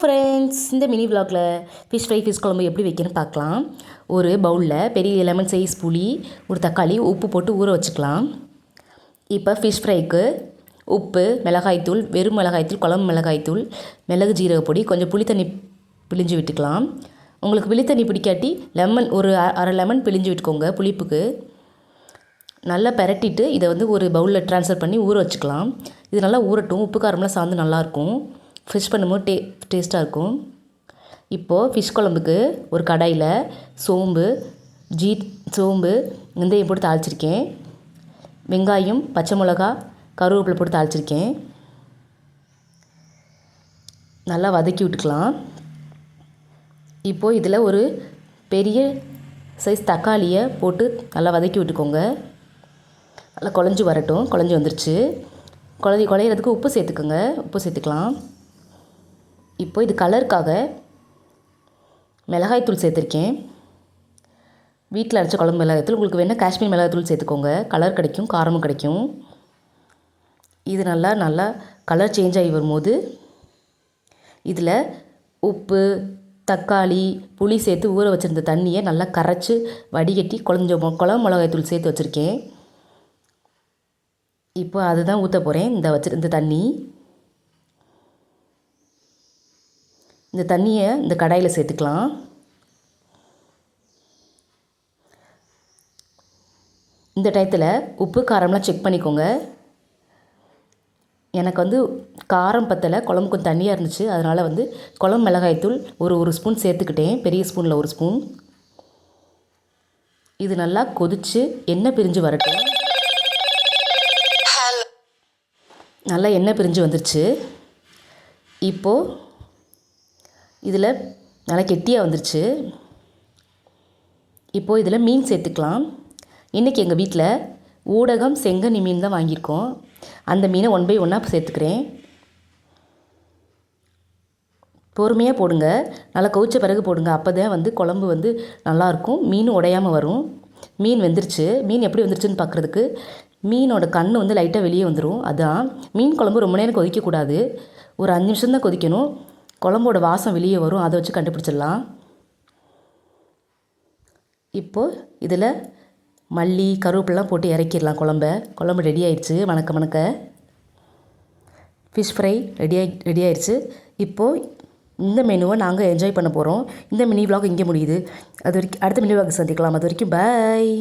Friends இந்த mini விளாகில் fish fry fish குழம்பு எப்படி வைக்கணும்னு பார்க்கலாம். ஒரு பவுலில் பெரிய லெமன் சைஸ் புளி ஒரு தக்காளி உப்பு போட்டு ஊற வச்சுக்கலாம். இப்போ ஃபிஷ் ஃப்ரைக்கு உப்பு மிளகாய்த்தூள் வெறும் மிளகாய்த்தூள் குழம்பு மிளகாய்த்தூள் மிளகு ஜீரக பொடி கொஞ்சம் புளி தண்ணி பிழிஞ்சு விட்டுக்கலாம். உங்களுக்கு புளி தண்ணி பிடிக்காட்டி லெமன் ஒரு அரை லெமன் பிழிஞ்சு விட்டுக்கோங்க புளிப்புக்கு. நல்லா பெரட்டிட்டு இதை வந்து ஒரு பவுலில் ட்ரான்ஸ்ஃபர் பண்ணி ஊற வச்சுக்கலாம். இது நல்லா ஊறட்டும் உப்பு காரம்லாம் சார்ந்து நல்லாயிருக்கும் ஃபிஷ் பண்ணும்போது டே டேஸ்ட்டாக இருக்கும். இப்போது ஃபிஷ் குழம்புக்கு ஒரு கடாயில் சோம்பு ஜீ சோம்பு வெந்தயம் போட்டு தாளிச்சிருக்கேன். வெங்காயம் பச்சை மிளகா கருவேப்பிலை போட்டு தாளிச்சிருக்கேன். நல்லா வதக்கி விட்டுக்கலாம். இப்போது இதில் ஒரு பெரிய சைஸ் தக்காளியை போட்டு நல்லா வதக்கி விட்டுக்கோங்க. நல்லா குழஞ்சி வரட்டும். குழஞ்சி வந்துருச்சு. குழஞ்சி குழையிறதுக்கு உப்பு சேர்த்துக்கோங்க. உப்பு சேர்த்துக்கலாம். இப்போ இது கலருக்காக மிளகாய்த்தூள் சேர்த்துருக்கேன். வீட்டில் அரைச்ச குழம்பு மிளகாய்த்தூள் உங்களுக்கு வேணால் காஷ்மீர் மிளகாய்த்தூள் சேர்த்துக்கோங்க. கலர் கிடைக்கும் காரமும் கிடைக்கும். இது நல்லா நல்லா கலர் சேஞ்ச் ஆகி வரும்போது இதில் உப்பு தக்காளி புளி சேர்த்து ஊற வச்சுருந்த தண்ணியை நல்லா கரைச்சி வடிகட்டி குழஞ்ச குழம்பு மிளகாய்த்தூள் சேர்த்து வச்சுருக்கேன். இப்போ அதுதான் ஊற்ற போகிறேன் இந்த வச்சுருந்த தண்ணி. இந்த தண்ணியை இந்த கடாயில் சேர்த்துக்கலாம். இந்த டயத்தில் உப்பு காரம்லாம் செக் பண்ணிக்கோங்க. எனக்கு வந்து காரம் பத்தலை குழம்பு கொஞ்சம் தண்ணியாக இருந்துச்சு. அதனால் வந்து குழம்பு மிளகாய்த்தூள் ஒரு ஒரு ஸ்பூன் சேர்த்துக்கிட்டேன். பெரிய ஸ்பூனில் ஒரு ஸ்பூன். இது நல்லா கொதித்து எண்ணெய் பிரிஞ்சு வரட்டும். நல்லா எண்ணெய் பிரிஞ்சு வந்துருச்சு. இப்போது இதில் நல்லா கெட்டியாக வந்துருச்சு. இப்போது இதில் மீன் சேர்த்துக்கலாம். இன்றைக்கி எங்கள் வீட்டில் ஊடகம் செங்கனி மீன் தான் வாங்கியிருக்கோம். அந்த மீனை ஒன் பை ஒன்னாக சேர்த்துக்கிறேன். பொறுமையாக போடுங்க. நல்லா கவுச்ச பிறகு போடுங்க. அப்போ தான் வந்து குழம்பு வந்து நல்லாயிருக்கும். மீன் உடையாமல் வரும். மீன் வெந்துருச்சு. மீன் எப்படி வந்துருச்சுன்னு பார்க்குறதுக்கு மீனோட கண் வந்து லைட்டாக வெளியே வந்துடும் அதான் மீன் குழம்பு ரொம்ப நேரம் கொதிக்கக்கூடாது. ஒரு அஞ்சு நிமிஷம் தான் கொதிக்கணும். குழம்போட வாசம் வெளியே வரும். அதை வச்சு கண்டுபிடிச்சிடலாம். இப்போது இதில் மல்லி கருவேப்பிலாம் போட்டு இறக்கிடலாம் குழம்ப. குழம்பு ரெடி ஆயிடுச்சு. வணக்க வணக்க ஃபிஷ் ஃப்ரை ரெடி ஆகி ரெடி ஆயிடுச்சு. இப்போது இந்த மெனுவை நாங்கள் என்ஜாய் பண்ண போகிறோம் இந்த மினி விலாக் இங்கே முடியுது. அது வரைக்கும் அடுத்த மினி விலாக் சந்திக்கலாம். அது வரைக்கும் பாய்